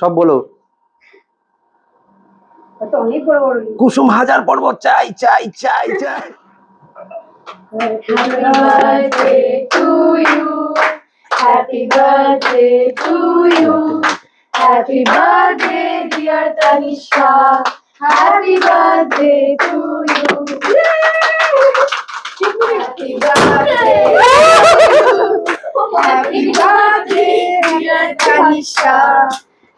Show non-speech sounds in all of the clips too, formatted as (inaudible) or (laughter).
সব বলো। কুসুম হাজার পর্বত চাই চাই চাই চাই Happy birthday to you. Happy birthday. Happy birthday, dear Tanisha. Happy birthday to you. Happy birthday. Happy birthday, dear Tanisha.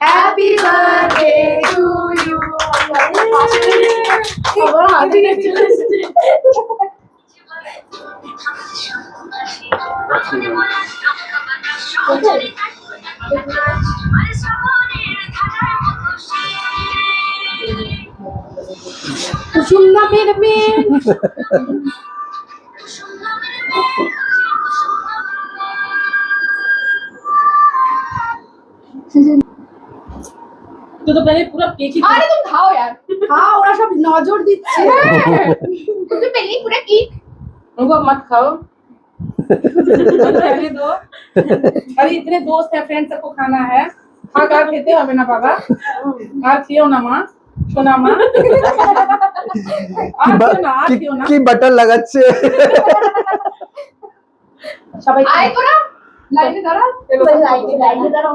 Happy birthday to you. কুসুম নামের মেয়ে (laughs) तो तो पहले पूरा केक ही আরে তুমি খাও यार খাও ওরা সব নজর দিচ্ছে তুমি পেলি পুরো কি उनको मत खाओ पहले दो अरे इतने दोस्त है फ्रेंड सबको खाना है खा खा खेते হবে না বাবা আর খেও না মা সোনা মা আর খেও না আর খেও না কি বাটার লাগাচ্ছে সবাই আয় তোরা লাইনে দাঁড়া চলো, লাইনে লাইনে দাঁড়া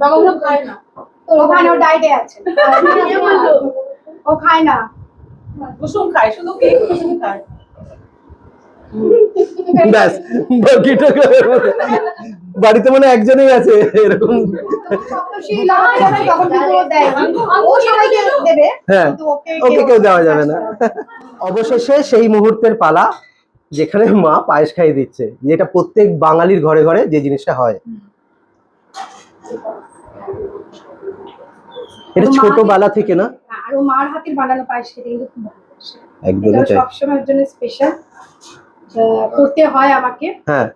বাবা খায় না তো ওখানে ও ডায়েটে আছে ও খায় না কুসুম খায় শুধু কুসুম খায় ব্যাস বাকিটা বাড়িতে মানে একজনই আছে এরকম। হ্যাঁ ওকে কেউ দেওয়া যাবে না। অবশেষে সেই মুহূর্তের পালা যেখানে মা পায়েস খাইয়ে দিচ্ছে যেটা প্রত্যেক বাঙালির ঘরে ঘরে যে জিনিসটা হয়। এটা তো মা- ছোটবেলা থেকে না? আর ও মার হাতের বানানো পায়েস খেতে কিন্তু খুব ভালোবাসে একদমই এটা তাই। সবসময়ের জন্য স্পেশাল করতে হয় আমাকে। হ্যাঁ।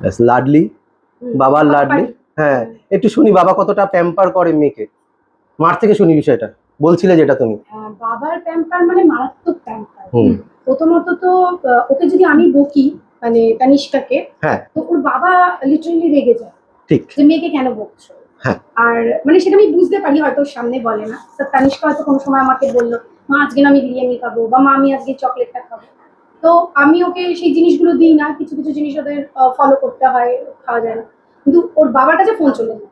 ব্যাস, লাডলি বাবার লাডলি। হ্যাঁ একটু শুনি বাবা কতটা প্যাম্পার করে মেয়েকে? মার থেকে শুনি বিষয়টা। বলছিলে যেটা তুমি। বাবার প্যাম্পার মানে মারাত্মক প্যাম্পার প্রথমত তো ওকে যদি আমি বকি মানে তানিষ্কাকে হ্যাঁ। তো ওর বাবা লিটারালি রেগে যায়। ঠিক। যে মেয়েকে কেন বকছো? হ্যাঁ। আর মানে সেটা আমি বুঝতে পারি হয়তো সামনে বলে না। তানিষ্কা হয়তো কোনো সময় আমাকে বলল মা আজকে না আমি বিরিয়ানি খাব বা মা আমি আজকে চকলেটটা খাব। তো আমি ওকে সেই জিনিসগুলো দিই না, কিছু কিছু জিনিস ওদের ফলো করতে হয়, খাওয়া যায় না। কিন্তু ওর বাবার কাছে ফোন চলে যায়।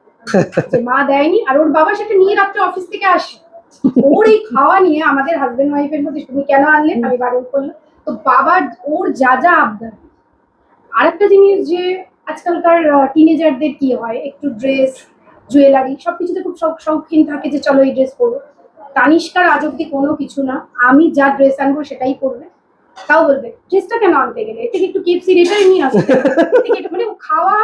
যে মা দেয়নি, আর ওর বাবা সেটা নিয়ে রাত্রে অফিস থেকে আসে। ওর এই খাওয়া নিয়ে আমাদের হাজবেন্ড ওয়াইফের মধ্যে তুমি কেন আনলে? আমি বারণ করলাম। তো বাবার, ওর যা যা আবদার। আরেকটা জিনিস যে আজকালকার টিনেজারদের কি হয়? একটু ড্রেস জুয়েলারি সবকিছুতে খুব শখ, শৌখিন থাকে যে চলো এই ড্রেস পরবো। তানিষ্কার আজ অব্দি কোনো কিছু না। আমি যা ড্রেস আনব সেটাই পরবে। তাও বলবে ড্রেসটা কেন আনতে গেলে? এর থেকে একটু কেপসি এটাই নিয়ে আসবে মানে খাওয়া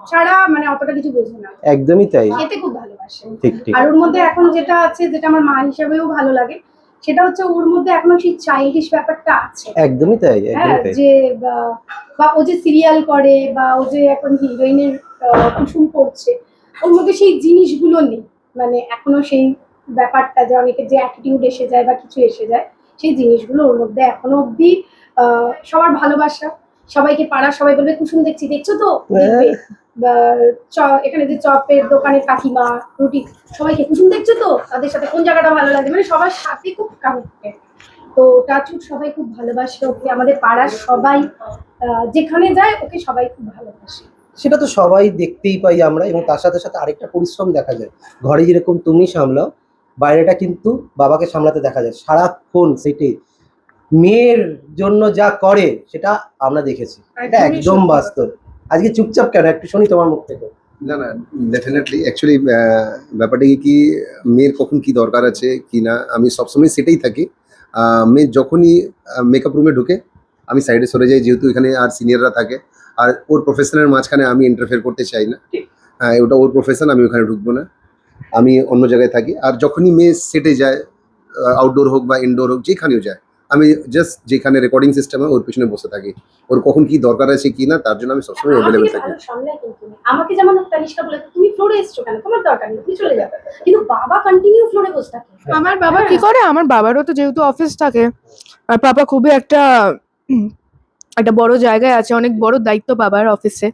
ছাড়া মানে অতটা কিছু বোঝে না। একদমই তাই। খেতে খুব ভালোবাসে। ঠিক ঠিক। আর ওর মধ্যে এখন যেটা আছে যেটা আমার মা হিসাবেও ভালো লাগে সেটা হচ্ছে ওর মধ্যে এখনও সেই চাইল্ডিশ ব্যাপারটা আছে। একদমই তাই হ্যাঁ একদমই তাই। যে বা- বা ও যে সিরিয়াল করে বা ও যে এখন হিরোইনের কুসুম করছে ওর মধ্যে সেই জিনিসগুলো নেই। মানে এখনও সেই ব্যাপারটা যে অনেকের যে অ্যাটিটিউড এসে যায় বা কিছু এসে যায়। সেই জিনিসগুলো ওর মধ্যে এখনও অব্দি সবার ভালোবাসা। সবাইকে পাড়ার সবাই বলবে কুসুম দেখছি দেখছ তো? দেখবে। চ- এখানে যে চপের দোকানের কাকিমা রুটি সবাইকে কুসুম দেখছ তো? তাদের সাথে কোন জায়গাটা ভালো লাগে? মানে সবার সাথে খুব কানেক্টেড তো টাচুট সবাই খুব ভালোবাসে ওকে আমাদের পাড়ার সবাই আহ, যেখানে যায় ওকে সবাই খুব ভালোবাসে। সেটা তো সবাই দেখতেই পাই আমরা এবং তার সাথে সাথে আরেকটা পরিশ্রম দেখা যায়। ঘরে যেরকম তুমি সামলাও বাইরেটা কিন্তু বাবাকে সামলাতে দেখা যায়। সারাক্ষণ সেটি। মেয়ের জন্য যা করে সেটা আমরা দেখেছি। এটা একদম বাস্তব। আজকে চুপচাপ কেন? একটু শুনি তোমার মুখ থেকে। না না ডেফিনেটলি অ্যাকচুয়ালি ব্যাপারটা কি কি মেয়ের কখন কি দরকার আছে কি না আমি সবসময় সেটাই থাকি। মেয়ে যখনই মেকআপ রুমে ঢুকে আমি সাইডে সরে যাই যেহেতু এখানে আর সিনিয়ররা থাকে। আর ওর প্রফেশনের মাঝখানে আমি ইন্টারফেয়ার করতে চাই না। আহ, ওটা ওর প্রফেশন আমি ওখানে ঢুকবো না। আমি অন্য জায়গায় থাকি। আর যখনই মেয়ে সেটে যায় আউটডোর হোক বা ইনডোর হোক যেখানেও যায় আমি জাস্ট যেখানে রেকর্ডিং সিস্টেমে ওর পিছনে বসে থাকি। ওর কখন কি দরকার আছে কি না তার জন্য আমি সবসময় অ্যাভেলেবেল থেকে। আমাকে যেমন তানিষ্কা বলে তুমি ফ্লোরে এসছো কেন? তোমার দরকার নেই তুমি চলে যাবে। কিন্তু বাবা কন্টিনিউ ফ্লোরে বসে থাকে। আমার বাবা কি করে? আমার বাবারও তো যেহেতু অফিস থাকে আর পাপা খুবই একটা একটা বড় জায়গায় আছে অনেক বড় দায়িত্ব বাবার অফিসে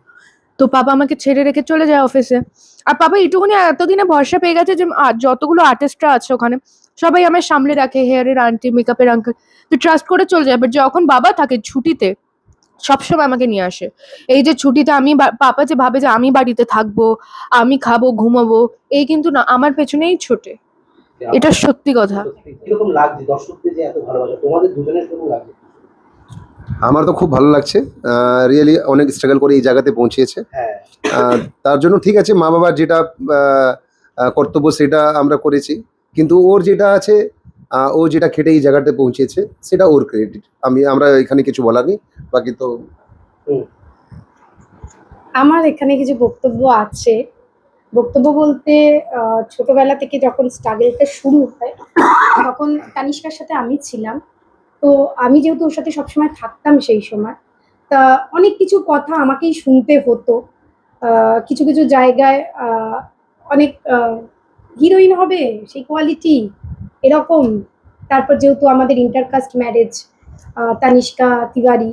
তো পাপা আমাকে ছেড়ে রেখে চলে যায় অফিসে আর পাপা এইটুকুনি এতদিনে ভরসা পেয়ে গেছে যে যতগুলো আর্টিস্টরা আছে ওখানে সবাই আমায় সামলে রাখে হেয়ারের আন্টি মেকআপের আঙ্কেল তো ট্রাস্ট করে চলে যায়। বাট যখন বাবা থাকে ছুটিতে সবসময় আমাকে নিয়ে আসে। এই যে ছুটিতে আমি পাপা যে ভাবে যে আমি বাড়িতে থাকব আমি খাব ঘুমাবো এই কিন্তু না আমার পেছনেই ছোটে। এটা সত্যি কথা। কীরকম লাগছে দর্শকদের যে এত ভালোবাসা? তোমাদের দুজনের কীরকম লাগছে? আমার তো খুব ভালো লাগছে। রিয়েলি অনেক স্ট্রাগল করে এই জায়গাতে পৌঁছিয়েছে হ্যাঁ। আহ, তার জন্য ঠিক আছে মা বাবার যেটা কর্তব্য সেটা আমরা করেছি। কিন্তু ওর যেটা আছে ও যেটা খেটে এই জায়গাতে পৌঁছেছে সেটা ওর ক্রেডিট আমি আমরা এখানে কিছু বলার নেই বাকি তো আমার এখানে কিছু বক্তব্য আছে। বক্তব্য বলতে আহ, ছোটবেলা থেকে যখন স্ট্রাগলটা শুরু হয় তখন তানিষ্কার সাথে আমি ছিলাম। তো আমি যেহেতু ওর সাথে সবসময় থাকতাম সেই সময়, তা অনেক কিছু কথা আমাকেই শুনতে হতো। কিছু কিছু জায়গায় অনেক হিরোইন হবে, সেই কোয়ালিটি এরকম। তারপর যেহেতু আমাদের ইন্টারকাস্ট ম্যারেজ তানিষ্কা, তিওয়ারি,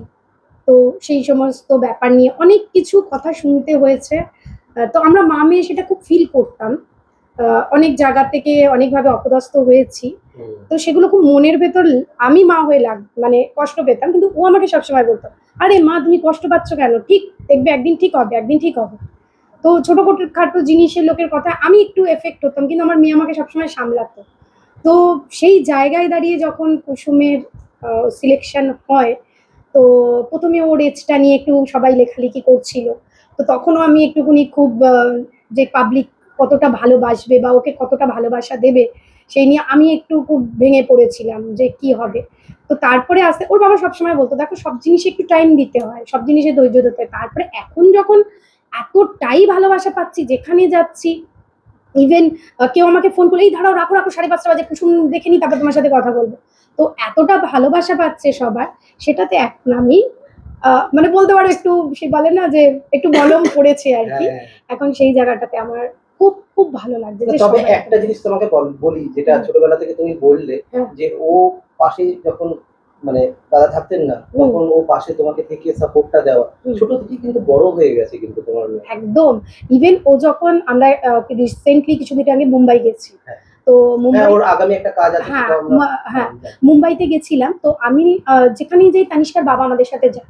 তো সেই সমস্ত ব্যাপার নিয়ে অনেক কিছু কথা শুনতে হয়েছে। তো আমরা মা মেয়ে সেটা খুব ফিল করতাম। অনেক জায়গা থেকে অনেকভাবে অপদস্থ হয়েছি। তো সেগুলো খুব মনের ভেতর আমি মা হয়ে লাগ মানে কষ্ট পেতাম কিন্তু ও আমাকে সবসময় বলতো আরে মা তুমি কষ্ট পাচ্ছ কেন? ঠিক দেখবে একদিন ঠিক হবে একদিন ঠিক হবে। তো ছোট খাটো জিনিসের লোকের কথা আমি একটু এফেক্ট হতাম কিন্তু আমার মেয়ে আমাকে সবসময় সামলাতো। তো সেই জায়গায় দাঁড়িয়ে যখন কুসুমের সিলেকশন হয় তো প্রথমে ওর এজটা নিয়ে একটু সবাই লেখালেখি করছিল। তো তখনও আমি একটুখানি খুব যে পাবলিক কতটা ভালোবাসবে বা ওকে কতটা ভালোবাসা দেবে সেই নিয়ে আমি একটু খুব ভেঙে পড়েছিলাম যে কি হবে। তো তারপরে আস্তে ওর বাবা সবসময় বলতো দেখো সব জিনিসে একটু টাইম দিতে হয় সব জিনিসে ধৈর্য ধরতে হয়। তারপরে এখন যখন এতটাই ভালোবাসা পাচ্ছি যেখানে যাচ্ছি ইভেন কেউ আমাকে ফোন করলে এই দাঁড়াও রাখো রাখো সাড়ে পাঁচটা বাজে কুসুম দেখে নি তারপর তোমার সাথে কথা বলব। তো এতটা ভালোবাসা পাচ্ছে সবার সেটাতে এখন আমি আহ, মানে বলতে পারো একটু সে বলে না যে একটু বলম পড়েছে আর কি। হ্যাঁ। এখন সেই জায়গাটাতে আমার খুব খুব ভালো লাগছে তবে একটা জিনিস তোমাকে বলি যেটা ছোটবেলা থেকে তুমি বললে হ্যাঁ। যে ও পাশে যখন মানে দাদা থাকতেন না তখন ও পাশে তোমাকে থেকে সাপোর্টটা দেওয়া। ছোট থেকে কিন্তু বড় হয়ে গেছে কিন্তু তোমার একদম। ইভেন ও যখন আমরা রিসেন্টলি কিছুদিন আগে মুম্বাই গেছি। হ্যাঁ। তো হ্যাঁ মুম্বাই ওর আগামী একটা কাজ আছে হ্যাঁ, হ্যাঁ। মুম্বাইতে গেছিলাম তো আমি যেখানেই যাই তানিষ্কার বাবা আমাদের সাথে যায়।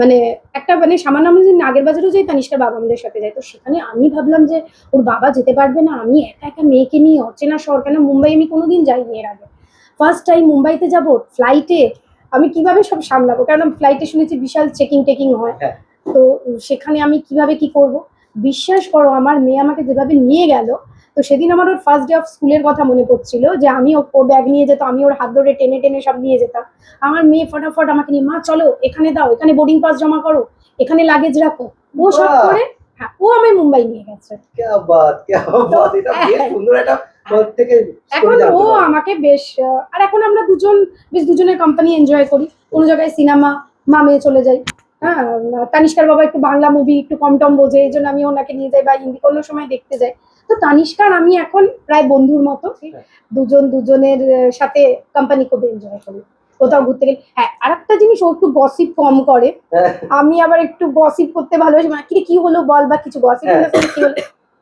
মানে একটা মানে সামান্য আমরা যে নাগের বাজারেও যাই তানিষ্কার বাবা আমাদের সাথে যায় তো সেখানে আমি ভাবলাম যে ওর বাবা যেতে পারবে না আমি একা একা মেয়েকে নিয়ে অচেনা শহর কেন মুম্বাই আমি কোনোদিন যাইনি এর আগে। ফার্স্ট টাইম মুম্বাইতে যাব ফ্লাইটে আমি কীভাবে সব সামলাবো? কারণ ফ্লাইটে শুনেছি বিশাল চেকিং টেকিং হয়। হ্যাঁ। তো সেখানে আমি কীভাবে কি করব? বিশ্বাস করো আমার মেয়ে আমাকে যেভাবে নিয়ে গেল তো সেদিন আমার ওর ফার্স্ট ডে অফ স্কুলের কথা মনে পড়ছিল যে আমি ও- ব্যাগ নিয়ে যেত আমি ওর হাত ধরে টেনে টেনে সব নিয়ে যেতাম। আমার মেয়ে ফটাফট আমাকে নিয়ে মা চলো এখানে দাও এখানে বোর্ডিং পাস জমা করো এখানে লাগেজ রাখো। ও সব করে হ্যাঁ ও আমায় মুম্বাই নিয়ে গেছে। story এখন ও আমাকে বেশ আর এখন আমরা দুজন বেশ দুজনের কোম্পানি এনজয় করি। কোনো জায়গায় সিনেমা মা মেয়ে চলে যাই হ্যাঁ তানিষ্কার বাবা একটু বাংলা মুভি একটু কম টম বোঝে এই জন্য আমি ওনাকে নিয়ে যাই বা হিন্দি কোনো সময় দেখতে যাই। তো তানিষ্কার আমি এখন প্রায় বন্ধুর মতো হ্যাঁ। দুজন দুজনের সাথে কোম্পানি খুব এনজয় করি। কোথাও ঘুরতে গেলে হ্যাঁ আর একটা জিনিস ও একটু গসিপ কম করে। হ্যাঁ। আমি আবার একটু গসিপ করতে ভালোবাসি মানে কি কি হলো বল বা কিছু গসিপ হ্যাঁ। কি হলো?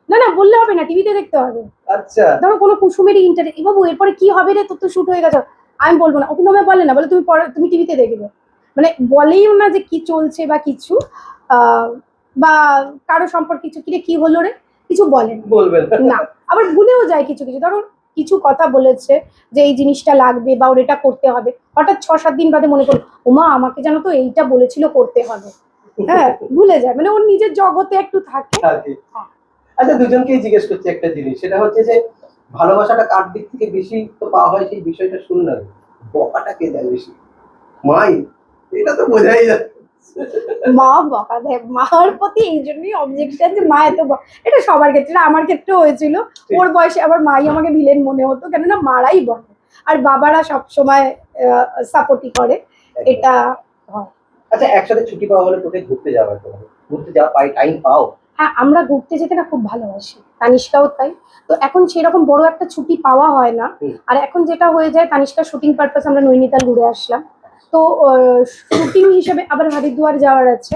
না না বললে হবে না টিভিতে দেখতে হবে। আচ্ছা। ধরো কোনো কুসুমেরই ইন্টারেস্ট এ বাবু এরপরে কি হবে রে? তোর তো শুট হয়ে গেছে। আমি বলব না ও কিন্তু আমায় বলে না বলে তুমি পরে তুমি টিভিতে দেখবে। মানে বলেইও না যে কি চলছে বা কিছু আহ, বা কারও সম্পর্কে কিছু কিরে কি হলো রে? কিছু বলে বলবেন। না আবার ভুলেও যায় কিছু কিছু। ধরো কিছু কথা বলেছে যে এই জিনিসটা লাগবে বা ওর এটা করতে হবে। হঠাৎ ছ সাত দিন বাদে মনে করো ওমা আমাকে জানো তো এইটা বলেছিল করতে হবে। হ্যাঁ ভুলে যায়। মানে ওর নিজের জগতে একটু থাকে। থাকে। আচ্ছা দুজনকেই জিজ্ঞেস করছি একটা জিনিস। সেটা হচ্ছে যে ভালোবাসাটা কার দিক থেকে বেশি তো পাওয়া হয় সেই বিষয়টা শুনুন না বকাটা কে দেয় বেশি? মাই এটা তো বোঝাই যাচ্ছে। মা বকা দেয়। মার প্রতি এই জন্যই অবজেকশন যে মা এত এটা সবার ক্ষেত্রে আমার ক্ষেত্রেও হয়েছিল। ওর বয়সে আবার মাই আমাকে ভিলেন মনে হতো কেননা মারাই বলে আর বাবারা সব সময় সাপোর্টই করে। এটা আচ্ছা একসাথে ছুটি পাওয়া হলে কোথায় ঘুরতে যাওয়ার ঘুরতে যাওয়া পাই টাইম পাও? হ্যাঁ আমরা ঘুরতে যেতে না খুব ভালোবাসি। তানিষ্কাও তাই। তো এখন সেরকম বড় একটা ছুটি পাওয়া হয় না। আর এখন যেটা হয়ে যায় তানিষ্কার শুটিং পারপাস আমরা নৈনিতাল ঘুরে আসলাম। তো শুটিং হিসেবে আবার হরিদ্বার যাওয়ার আছে।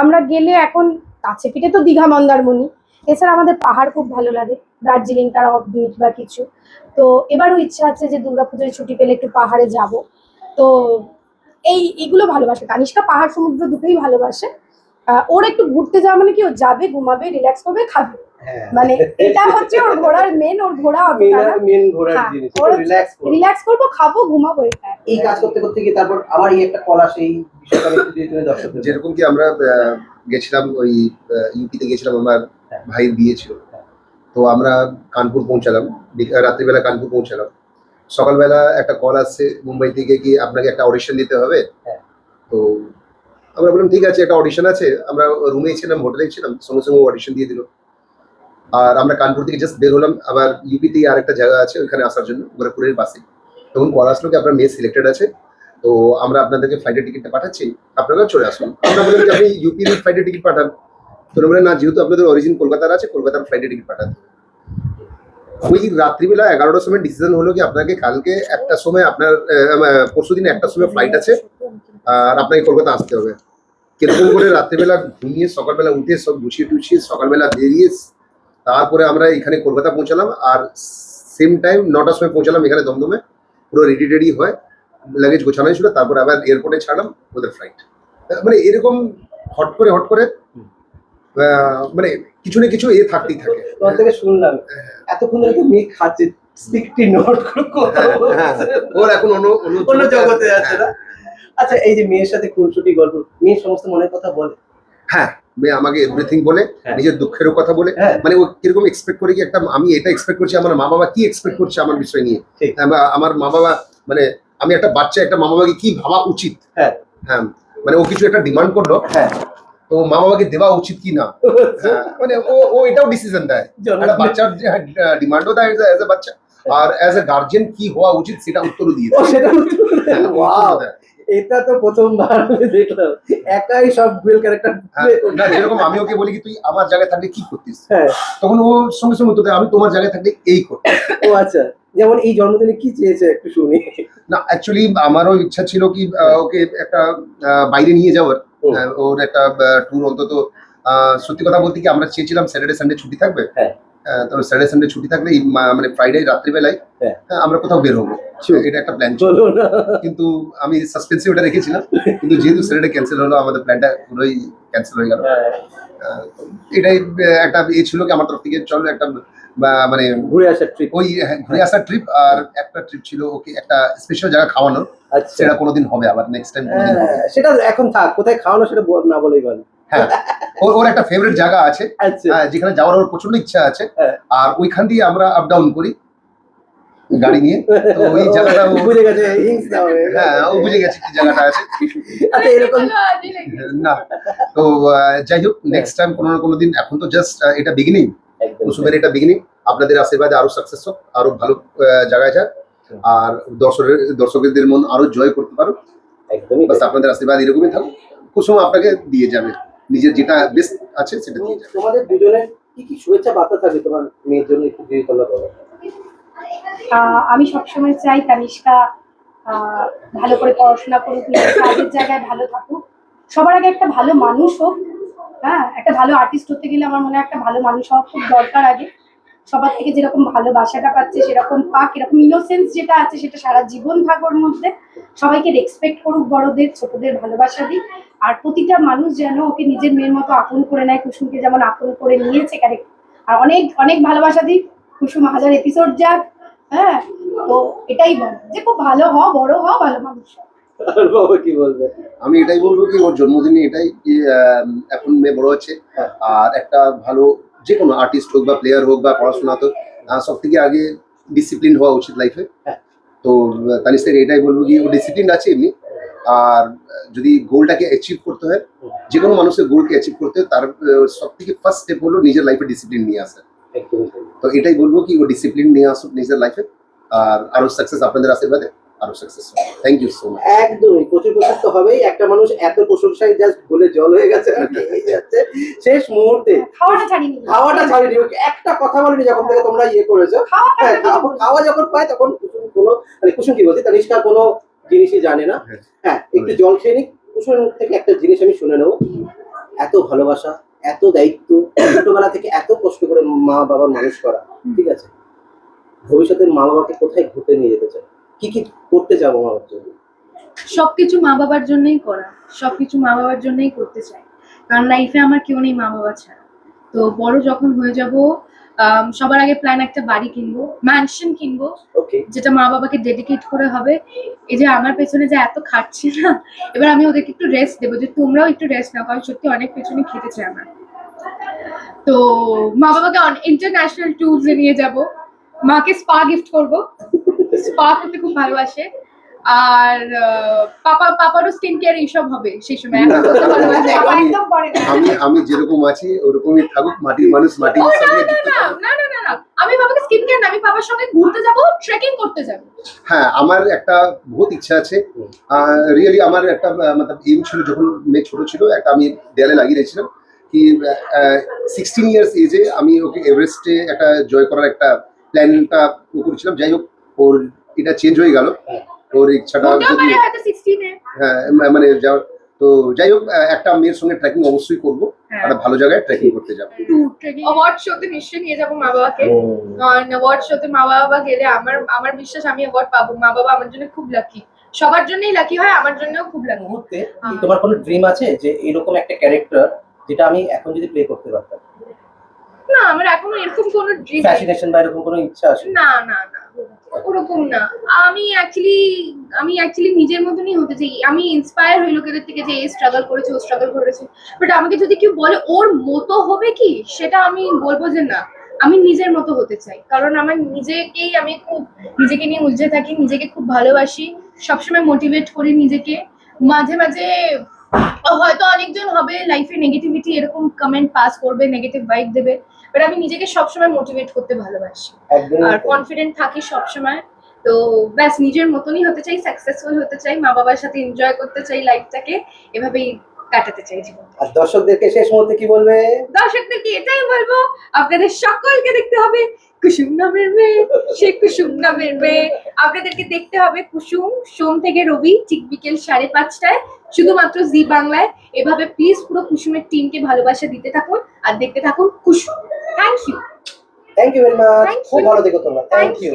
আমরা গেলে এখন কাছে পিঠে তো দীঘা মন্দারমণি। এছাড়া আমাদের পাহাড় খুব ভালো লাগে দার্জিলিং তারা অফ বিচ বা কিছু। তো এবারও ইচ্ছা আছে যে দুর্গাপুজোয় ছুটি পেলে একটু পাহাড়ে যাব। তো এই এগুলো ভালোবাসে। তানিষ্কা পাহাড় সমুদ্র দুটোই ভালোবাসে। ওর একটু ঘুরতে যাওয়া মানে কি ও যাবে ঘুমাবে রিল্যাক্স করবে খাবে। হ্যাঁ। মানে এটা হচ্ছে ওর ঘোরার মেন ওর ওর রিল্যাক্স রিল্যাক্স করব খাব ঘুমাবো এটা এই কাজ করতে করতে গিয়ে তারপর আবার এই একটা কল আসে এই বিষয়টা যেরকম কি আমরা গেছিলাম ওই ইউপিতে গেছিলাম আমার হ্যাঁ। ভাইয়ের বিয়ে ছিল তো আমরা কানপুর পৌঁছালাম রাত্রিবেলা কানপুর পৌঁছালাম। সকালবেলা একটা কল আসছে মুম্বাই থেকে কি আপনাকে একটা অডিশন দিতে হবে? হ্যাঁ। তো আমরা বললাম ঠিক আছে একটা অডিশন আছে। আমরা রুমে ছিলাম হোটেলে ছিলাম সঙ্গে সঙ্গে অডিশন দিয়ে দিল। আর আমরা কানপুর থেকে জাস্ট বের হলাম আবার ইউপি থেকে আরেকটা জায়গা আছে ওইখানে আসার জন্য গোরখপুরের পাশে তখন কল আসলো কি আপনার মেয়ে সিলেক্টেড আছে? তো আমরা আপনাদেরকে ফ্লাইটের টিকিটটা পাঠাচ্ছি। আপনারা চলে আসুন। আমরা বললাম যে আপনি ইউপির ফ্লাইটের টিকিট পাঠান। তো বলে না, যেহেতু আপনাদের অরিজিন কলকাতার আছে, কলকাতার ফ্লাইটের টিকিট পাঠান। ওই রাত্রিবেলা এগারোটার সময় ডিসিশন হলো কি আপনাকে কালকে একটা সময় আপনার পরশু দিন একটা সময় ফ্লাইট আছে, আর আপনাকে কলকাতা আসতে হবে। কীরকম করে রাত্রিবেলা ঘুমিয়ে সকালবেলা উঠে সব গুছিয়ে টুছিয়ে সকালবেলা বেরিয়ে তারপরে আমরা এখানে কলকাতা পৌঁছালাম। আর সেম টাইম নটার সময় পৌঁছালাম এখানে দমদমে। পুরো রেডি টেডি হয় লাগেজ গোছানোই ছিল তারপর আবার এয়ারপোর্টে ছাড়লাম ওদের ফ্লাইট মানে এরকম হট করে হট করে আহ, মানে কিছু না কিছু এ থাকতেই থাকে। তোমার থেকে শুনলাম এতক্ষণ ধরে তো মেয়ে খাচ্ছে স্পিকটি নোট করে হ্যাঁ, ওর এখন অন্য অন্য জগতে আছে। না? আচ্ছা এই যে মেয়ের সাথে খুনসুটি গল্প মেয়ে সমস্ত মনের কথা বলে? হ্যাঁ। মেয়ে আমাকে এভরিথিং বলে হ্যাঁ। নিজের দুঃখেরও কথা বলে। হ্যাঁ। মানে ও কীরকম এক্সপেক্ট করে কি একটা আমি এটা এক্সপেক্ট করছি আমার মা বাবা কি এক্সপেক্ট করছে আমার বিষয় নিয়ে? আমার মা বাবা মানে আমি একটা বাচ্চা একটা মা বাবাকে কি ভাবা উচিত? হ্যাঁ। হ্যাঁ মানে ও কিছু একটা ডিমান্ড করল। হ্যাঁ। তো মা বাবাকে দেওয়া উচিত কি না? (laughs) মানে ও ও এটাও ডিসিশন দেয়। বাচ্চার ডিমান্ডও দেয় অ্যাজ এ বাচ্চা। আর অ্যাজ এ গার্জিয়ান কি হওয়া উচিত সেটা উত্তরও দিয়ে ও সেটা হ্যাঁ, ওয়াও এটা তো প্রথমবার দেখলাম। একাই সব ডুয়েল ক্যারেক্টার হ্যাঁ, না যেরকম আমি ওকে বলি কি তুই আমার জায়গায় থাকলে কি করতিস? হ্যাঁ। তখন ও সঙ্গে সঙ্গে উত্তর দেয় আমি তোমার জায়গায় থাকলে এই করতাম। ও আচ্ছা। যেমন এই জন্মদিনে কি চেয়েছে একটু শুনি। না অ্যাকচুয়ালি আমারও ইচ্ছা ছিল কি ওকে একটা বাইরে নিয়ে যাওয়ার। ওর একটা ট্যুর অন্তত সত্যি কথা বলতে কি আমরা চেয়েছিলাম স্যাটারডে সানডে ছুটি থাকবে। হ্যাঁ। তো স্যাটারডে সানডে ছুটি থাকলে মানে ফ্রাইডে রাত্রিবেলায় হ্যাঁ। আমরা কোথাও বের হব। এটা একটা প্ল্যান ছিল। চলো কিন্তু আমি সাসপেন্সে ওটা রেখেছিলাম। কিন্তু যেহেতু স্যাটারডে ক্যান্সেল হলো আমাদের প্ল্যানটা পুরোই ক্যান্সেল হয়ে গেল। হ্যাঁ, এটাই একটা এ ছিল কি আমার তরফ থেকে। চলো একটা মানে ঘুরে আসার ট্রিপ ওই হ্যাঁ, ঘুরে আসার ট্রিপ আর একটা ট্রিপ ছিল ওকে একটা স্পেশাল জায়গা খাওয়ানোর। আচ্ছা। সেটা কোনোদিন হবে আবার নেক্সট টাইম হ্যাঁ, সেটা এখন থাক কোথায় খাওয়ানো সেটা না বলেই ভালো। হ্যাঁ। ওর ওর একটা ফেভারিট জায়গা আছে। আচ্ছা। হ্যাঁ, যেখানে যাওয়ার ওর প্রচণ্ড ইচ্ছা আছে। হ্যাঁ। আর ওইখান দিয়ে আমরা আপ ডাউন করি গাড়ি নিয়ে। তো ওই (laughs) জায়গাটা ও- বুঝে গেছে হিংস না হ্যাঁ ও বুঝে গেছে কি জায়গাটা আছে। আচ্ছা এরকম না। তো যাই হোক নেক্সট টাইম কোনো না কোনো দিন এখন তো জাস্ট এটা বিগিনিং কুসুমের এটা বিগিনিং আপনাদের আশীর্বাদে আরও সাকসেস হোক আরও ভালো আহ, জায়গায় যাক। আর দর্শকের দর্শকদের মন আরও জয় করতে পারো। একদমই বাস আপনাদের আশীর্বাদ এরকমই থাকুক। কুসুম আপনাকে দিয়ে যাবে। নিজের যেটা বেস্ট আছে সেটা দিয়ে যাবে। তোমাদের দুজনের কি কি শুভেচ্ছা বার্তা থাকে তোমার মেয়ের জন্য একটু যদি তোমরা বলো? আহ, আমি সবসময় চাই তানিষ্কা আহ, ভালো করে পড়াশোনা করুক নিজের কাজের জায়গায় ভালো থাকুক। সবার আগে একটা ভালো মানুষ হোক হ্যাঁ একটা ভালো আর্টিস্ট হতে গেলে আমার মনে হয় একটা ভালো মানুষ হওয়া খুব দরকার আগে। সবার থেকে যেরকম ভালোবাসাটা পাচ্ছে সেরকম পাক এরকম ইনোসেন্স যেটা আছে সেটা সারা জীবন থাক ওর মধ্যে। সবাইকে রেসপেক্ট করুক বড়দের ছোটদের ভালোবাসা দিক। আর প্রতিটা মানুষ যেন ওকে নিজের মেয়ের মতো আপন করে নেয় কুসুমকে যেমন আপন করে নিয়েছে ক্যারেক্ট আর অনেক অনেক ভালোবাসা দিক। কুসুম হাজার এপিসোড যাক হ্যাঁ? তো এটাই বল। যে খুব ভালো হ বড় হ ভালো মানুষ হ। আর বাবা কি বলবে? আমি এটাই বলব কি ওর জন্মদিনে এটাই এখন মেয়ে বড় হচ্ছে। হ্যাঁ। আর একটা ভালো যে কোনো আর্টিস্ট হোক বা প্লেয়ার হোক বা পড়াশোনা তো সব থেকে আগে ডিসিপ্লিন হওয়া উচিত লাইফে হ্যাঁ। তো থেকে এটাই বলব কি ও ডিসিপ্লিন আছে এমনি আর যদি গোলটাকে অ্যাচিভ করতে হয় যে কোনো মানুষের গোলকে অ্যাচিভ করতে হয় তার সব থেকে ফার্স্ট স্টেপ হলো নিজের লাইফে ডিসিপ্লিন নিয়ে আসা। তো এটাই বলব কি ও ডিসিপ্লিন নিয়ে আসুক নিজের লাইফে আর আরও সাকসেস আপনাদের আশীর্বাদে। আরও successful thank you so much একদমই প্রচুর প্রচুর তো হবেই। একটা মানুষ এত প্রশংসায় জাস্ট বলে জল হয়ে গেছে আর কি এই যাচ্ছে। শেষ মুহূর্তে। খাওয়াটা ছাড়িনি খাওয়াটা ছাড়িনি ওকে একটা কথা বলিনি যখন থেকে তোমরা ইয়ে করেছ। হ্যাঁ, খাওয়া- খাওয়া যখন পায় তখন কুসুম কোনো মানে কুসুম কি বলছি? তানিষ্কা কোনো জিনিসই জানে না। হ্যাঁ। হ্যাঁ একটু জল খেয়ে নিক। কুসুমের মুখ থেকে একটা জিনিস আমি শুনে নেব। এত ভালোবাসা এত দায়িত্ব ছোটবেলা থেকে এত কষ্ট করে মা বাবার মানুষ করা ঠিক আছে? ভবিষ্যতে মা বাবাকে কোথায় ঘুরতে নিয়ে যেতে চাই কি কি করতে যাব মা বাবার জন্য? সবকিছু মা বাবার জন্যই করা সবকিছু মা বাবার জন্যই করতে চাই। কারণ লাইফে আমার কেউ নেই মা বাবা ছাড়া। তো বড় যখন হয়ে যাব সবার আগে প্ল্যান একটা বাড়ি কিনবো ম্যানশন কিনবো যেটা মা বাবাকে ডেডিকেট করে হবে। এই যে আমার পেছনে যে এত খাটছি না এবার আমি ওদেরকে একটু রেস্ট দেবো যে তোমরাও একটু রেস্ট নাও কারণ সত্যি অনেক পেছনে খেটেছে আমার। তো মা বাবাকে ইন্টারন্যাশনাল ট্যুরসে নিয়ে যাব। মাকে স্পা গিফট করব। স্পা করতে খুব ভালোবাসে। আর পাপা পাপারও স্কিন কেয়ার এইসব হবে সেই সময়। একদম আমি আমি যেরকম আছি ওরকমই থাকুক মাটির মানুষ মাটির না সঙ্গে না না আমি বাবাকে স্কিন কেয়ার না আমি বাবার সঙ্গে ঘুরতে যাব ট্রেকিং করতে যাব। হ্যাঁ আমার একটা বহুত ইচ্ছা আছে। রিয়েলি আমার একটা মানে এম ছিল যখন মেয়ে ছোট ছিল একটা আমি দেয়ালে লাগিয়ে রেখেছিলাম কি সিক্সটিন ইয়ার্স এজে আমি ওকে এভারেস্টে একটা জয় করার একটা প্ল্যানটা করেছিলাম। যাই হোক ওর এটা চেঞ্জ হয়ে গেল। ওর ইচ্ছাটা যদি সিক্সটিনে হ্যাঁ মানে যা- তো যাই হোক একটা মেয়ের সঙ্গে ট্রেকিং অবশ্যই করব। হ্যাঁ। একটা ভালো জায়গায় ট্রেকিং করতে যাব। অ্যাওয়ার্ড শোতে নিশ্চয়ই নিয়ে যাব মা বাবাকে কারণ অ্যাওয়ার্ড শোতে মা বাবা গেলে আমার আমার বিশ্বাস আমি অ্যাওয়ার্ড পাবো। মা বাবা আমার জন্য খুব লাকি সবার জন্যই লাকি হয় আমার জন্যও খুব লাকি মুহূর্তে তোমার কোনো ড্রিম আছে যে এরকম একটা ক্যারেক্টার যেটা আমি এখন যদি প্লে করতে পারতাম? না আমার এখনও এরকম কোনো ড্রিম ফ্যাসিনেশন বা এরকম কোনো ইচ্ছা আছে? না না না ওরকম না। আমি অ্যাকচুয়ালি আমি অ্যাকচুয়ালি নিজের মতনই হতে চাই। আমি ইন্সপায়ার হই লোকেদের থেকে যে এই স্ট্রাগল করেছে ও স্ট্রাগল করেছে। বাট আমাকে যদি কেউ বলে ওর মতো হবে কি? সেটা আমি বলব যে না আমি নিজের মতো হতে চাই। কারণ আমার নিজেকেই আমি খুব নিজেকে নিয়ে উলঝে থাকি নিজেকে খুব ভালোবাসি সবসময় মোটিভেট করি নিজেকে। মাঝে মাঝে হয়তো অনেকজন হবে লাইফে নেগেটিভিটি এরকম কমেন্ট পাস করবে নেগেটিভ ভাইব দেবে। বাট আমি নিজেকে সবসময় মোটিভেট করতে ভালোবাসি। আর কনফিডেন্ট থাকি সবসময়। তো ব্যাস নিজের মতনই হতে চাই সাকসেসফুল হতে চাই মা বাবার সাথে এনজয় করতে চাই লাইফটাকে এভাবেই কাটাতে চাই জীবন আর দর্শকদেরকে শেষ মুহূর্তে কি বলবে? দর্শকদেরকে এটাই বলব? আপনাদের সকলকে দেখতে হবে। কুসুম নামের মেয়ে সে কুসুম নামের মেয়ে। আপনাদেরকে দেখতে হবে কুসুম সোম থেকে রবি ঠিক বিকেল সাড়ে পাঁচটায় শুধুমাত্র জি বাংলায়। এভাবে প্লিজ পুরো কুসুমের টিমকে ভালোবাসা দিতে থাকুন আর দেখতে থাকুন Kusum. Thank you thank you very much খুব ভালো দেখো তোমরা। Thank you